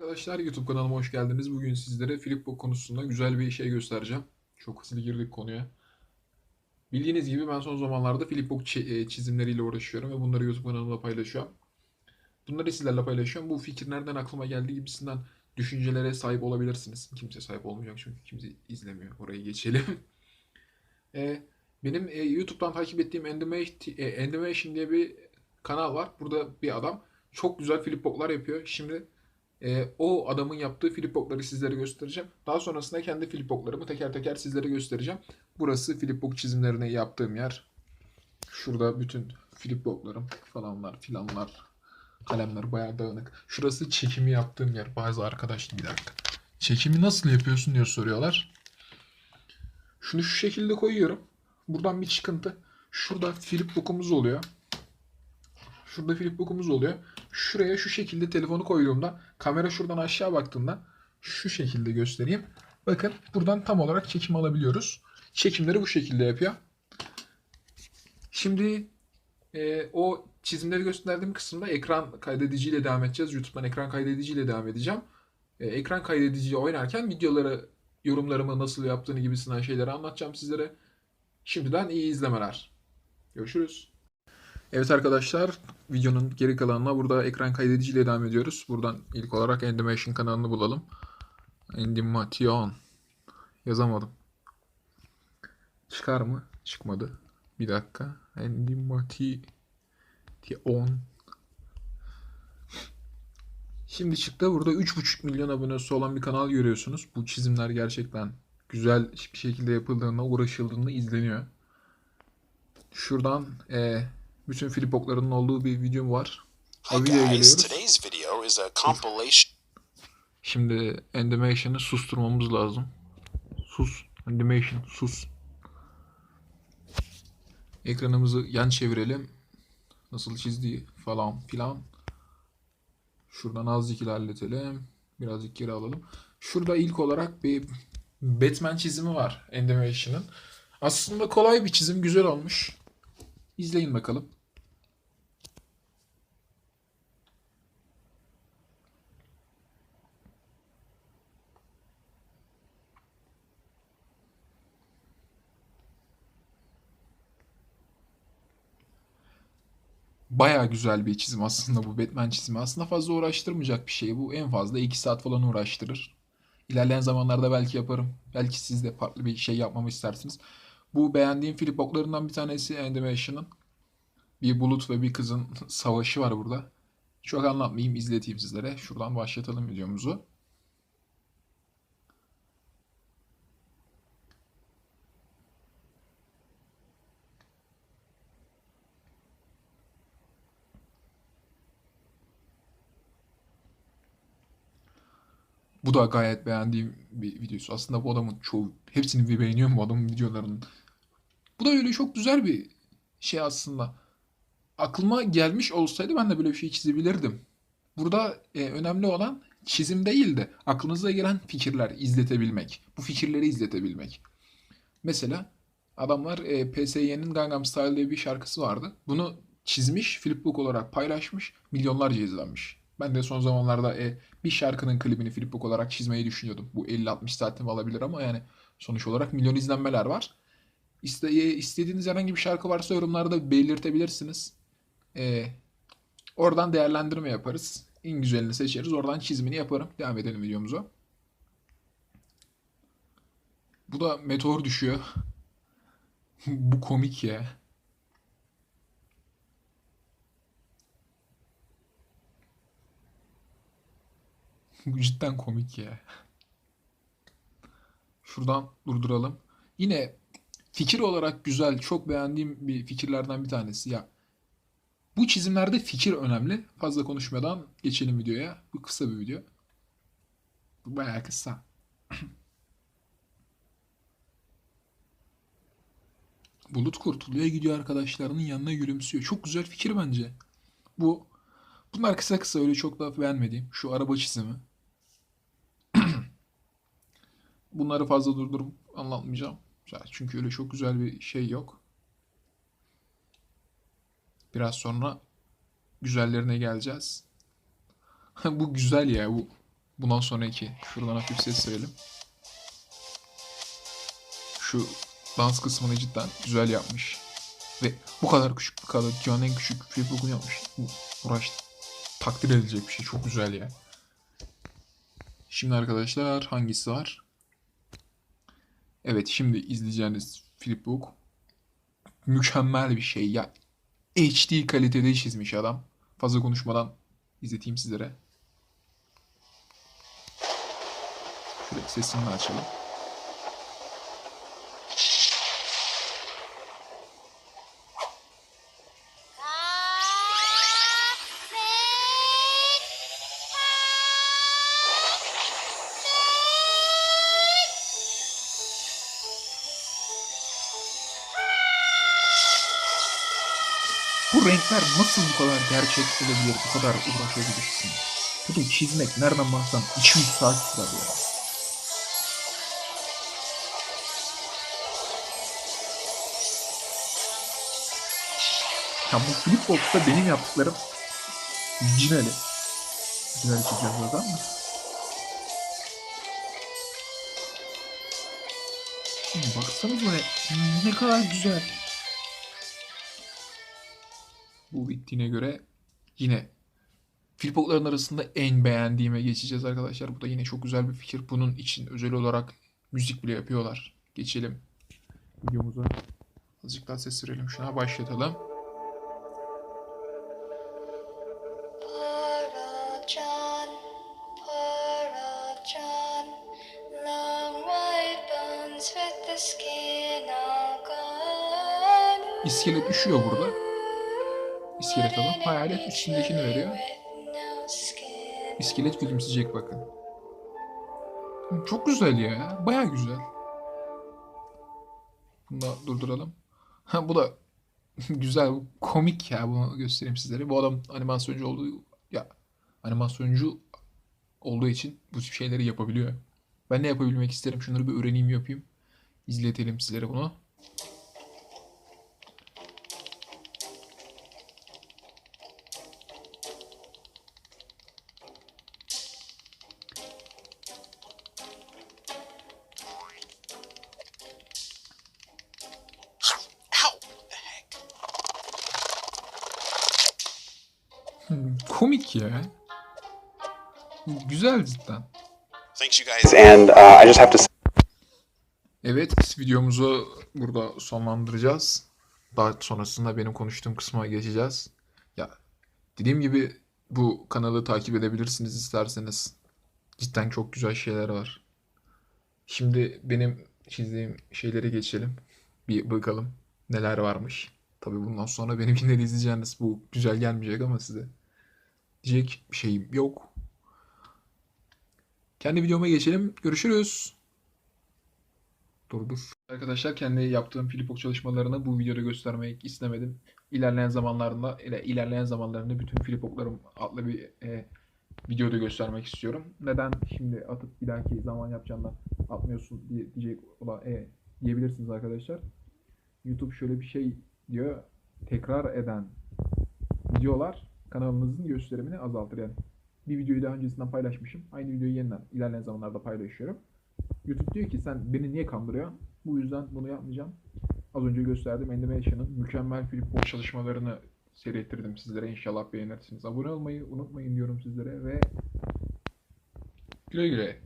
Arkadaşlar YouTube kanalıma hoş geldiniz. Bugün sizlere Flipbook konusunda güzel bir şey göstereceğim. Çok hızlı girdik konuya. Bildiğiniz gibi ben son zamanlarda Flipbook e, çizimleriyle uğraşıyorum ve bunları YouTube kanalımda paylaşıyorum. Bunları sizlerle paylaşıyorum. Bu fikir nereden aklıma geldi gibisinden düşüncelere sahip olabilirsiniz. Kimse sahip olmayacak çünkü kimse izlemiyor. Orayı geçelim. E, benim e, YouTube'dan takip ettiğim Animation, e, diye bir kanal var. Burada bir adam çok güzel flipbooklar yapıyor. Şimdi ee, o adamın yaptığı flipbookları sizlere göstereceğim. Daha sonrasında kendi flipbooklarımı teker teker sizlere göstereceğim. Burası flipbook çizimlerini yaptığım yer. Şurada bütün flipbooklarım falanlar filanlar kalemler bayağı dağınık. Şurası çekimi yaptığım yer. Bazı arkadaş bir dakika. Çekimi nasıl yapıyorsun diye soruyorlar. Şunu şu şekilde koyuyorum. Buradan bir çıkıntı. Şurada flipbook'umuz oluyor. Şurada flipbook'umuz oluyor. Şuraya şu şekilde telefonu koyduğumda kamera şuradan aşağı baktığında şu şekilde göstereyim. Bakın buradan tam olarak çekim alabiliyoruz. Çekimleri bu şekilde yapıyor. Şimdi e, o çizimleri gösterdiğim kısımda ekran kaydediciyle devam edeceğiz. YouTube'dan ekran kaydediciyle devam edeceğim. E, ekran kaydediciyle oynarken videoları, yorumlarımı nasıl yaptığını gibisinden şeyleri anlatacağım sizlere. Şimdiden iyi izlemeler. Görüşürüz. Evet arkadaşlar, videonun geri kalanına burada ekran kaydediciyle devam ediyoruz. Buradan ilk olarak Endimation kanalını bulalım. Endimation. Yazamadım. Çıkar mı? Çıkmadı. Bir dakika. Endimation. Şimdi çıktı. Burada 3,5 milyon abonesi olan bir kanal görüyorsunuz. Bu çizimler gerçekten güzel bir şekilde yapıldığında, uğraşıldığında izleniyor. Şuradan e, bütün flipbooklarının olduğu bir videom var. O videoya geliyoruz. Şimdi animation'ı susturmamız lazım. Sus. Animation sus. Ekranımızı yan çevirelim. Nasıl çizdiği falan filan. Şuradan azıcık ilerletelim. Birazcık geri alalım. Şurada ilk olarak bir Batman çizimi var Animation'ın. Aslında kolay bir çizim. Güzel olmuş. İzleyin bakalım. Baya güzel bir çizim aslında bu Batman çizimi. Aslında fazla uğraştırmayacak bir şey. Bu en fazla 2 saat falan uğraştırır. İlerleyen zamanlarda belki yaparım. Belki siz de farklı bir şey yapmamı istersiniz. Bu beğendiğim flipbooklarından bir tanesi Animation'ın. Bir bulut ve bir kızın savaşı var burada. Çok anlatmayayım, izleteyim sizlere. Şuradan başlatalım videomuzu. Bu da gayet beğendiğim bir videosu. Aslında bu adamın çoğu, hepsini bir beğeniyorum bu adamın videolarının. Bu da öyle çok güzel bir şey aslında. Aklıma gelmiş olsaydı ben de böyle bir şey çizebilirdim. Burada e, önemli olan çizim değil de aklınıza gelen fikirler izletebilmek. Bu fikirleri izletebilmek. Mesela adamlar e, PSY'nin Gangnam Style diye bir şarkısı vardı. Bunu çizmiş, flipbook olarak paylaşmış, milyonlarca izlenmiş. Ben de son zamanlarda e, bir şarkının klibini flipbook olarak çizmeyi düşünüyordum. Bu 50-60 saatimi alabilir ama yani sonuç olarak milyon izlenmeler var. İste, istediğiniz herhangi bir şarkı varsa yorumlarda belirtebilirsiniz. E, oradan değerlendirme yaparız. En güzelini seçeriz. Oradan çizimini yaparım. Devam edelim videomuza. Bu da meteor düşüyor. Bu komik ya. Bu cidden komik ya. Şuradan durduralım. Yine fikir olarak güzel, çok beğendiğim bir fikirlerden bir tanesi ya. Bu çizimlerde fikir önemli. Fazla konuşmadan geçelim videoya. Bu kısa bir video. Bu bayağı kısa. Bulut kurtuluyor gidiyor arkadaşlarının yanına gülümsüyor. Çok güzel fikir bence. Bu bunlar kısa kısa öyle çok da beğenmediğim. Şu araba çizimi. Bunları fazla durdurup anlatmayacağım. Çünkü öyle çok güzel bir şey yok. Biraz sonra güzellerine geleceğiz. Bu güzel ya bu. bundan sonraki şuradan hafif ses verelim. Şu dans kısmını cidden güzel yapmış. Ve bu kadar küçük bir kadar dünyanın en küçük flipbook'unu yapmış. Bu uğraş takdir edilecek bir şey. Çok güzel ya. Şimdi arkadaşlar hangisi var? Evet şimdi izleyeceğiniz flipbook mükemmel bir şey ya. HD kalitede çizmiş adam. Fazla konuşmadan izleteyim sizlere. Şöyle sesini açalım. Renkler nasıl bu kadar gerçek olabilir, bu kadar uğraşabilirsin? Bunu çizmek nereden baksan 200 saat sürer ya. Ya bu Flipbox'ta benim yaptıklarım orijinali. Orijinali çizeceğim zaten mi? Baksanıza ne kadar güzel. Bu bittiğine göre yine Flipbook'ların arasında en beğendiğime geçeceğiz arkadaşlar. Bu da yine çok güzel bir fikir. Bunun için özel olarak müzik bile yapıyorlar. Geçelim videomuza. Azıcık daha ses verelim. Şuna başlatalım. İskelet üşüyor burada. İskelet adam. Hayalet üstündekini veriyor. İskelet gülümseyecek bakın. Çok güzel ya. Baya güzel. Bunu da durduralım. Ha bu da güzel, komik ya. Bunu göstereyim sizlere. Bu adam animasyoncu olduğu ya animasyoncu olduğu için bu tip şeyleri yapabiliyor. Ben de yapabilmek isterim. Şunları bir öğreneyim yapayım. İzletelim sizlere bunu. Komik ya. Güzel cidden. Thanks, you guys. and uh, I just have to Evet, videomuzu burada sonlandıracağız. Daha sonrasında benim konuştuğum kısma geçeceğiz. Ya dediğim gibi bu kanalı takip edebilirsiniz isterseniz. Cidden çok güzel şeyler var. Şimdi benim çizdiğim şeylere geçelim. Bir bakalım neler varmış. Tabii bundan sonra benimkileri izleyeceğiniz bu güzel gelmeyecek ama size. Diyecek bir şeyim yok. Kendi videoma geçelim. Görüşürüz. Dur dur. Arkadaşlar kendi yaptığım Flipbox çalışmalarını bu videoda göstermek istemedim. İlerleyen zamanlarında ile ilerleyen zamanlarında bütün Flipbox'larım adlı bir e, videoda göstermek istiyorum. Neden şimdi atıp bir dahaki zaman yapacağından atmıyorsun diye diyecek ola e, diyebilirsiniz arkadaşlar. YouTube şöyle bir şey diyor. Tekrar eden videolar kanalınızın gösterimini azaltır yani. Bir videoyu daha öncesinden paylaşmışım. Aynı videoyu yeniden ilerleyen zamanlarda paylaşıyorum. YouTube diyor ki sen beni niye kandırıyorsun? Bu yüzden bunu yapmayacağım. Az önce gösterdiğim Animation'ın mükemmel Flipboard çalışmalarını seyrettirdim sizlere. İnşallah beğenirsiniz. Abone olmayı unutmayın diyorum sizlere ve güle güle.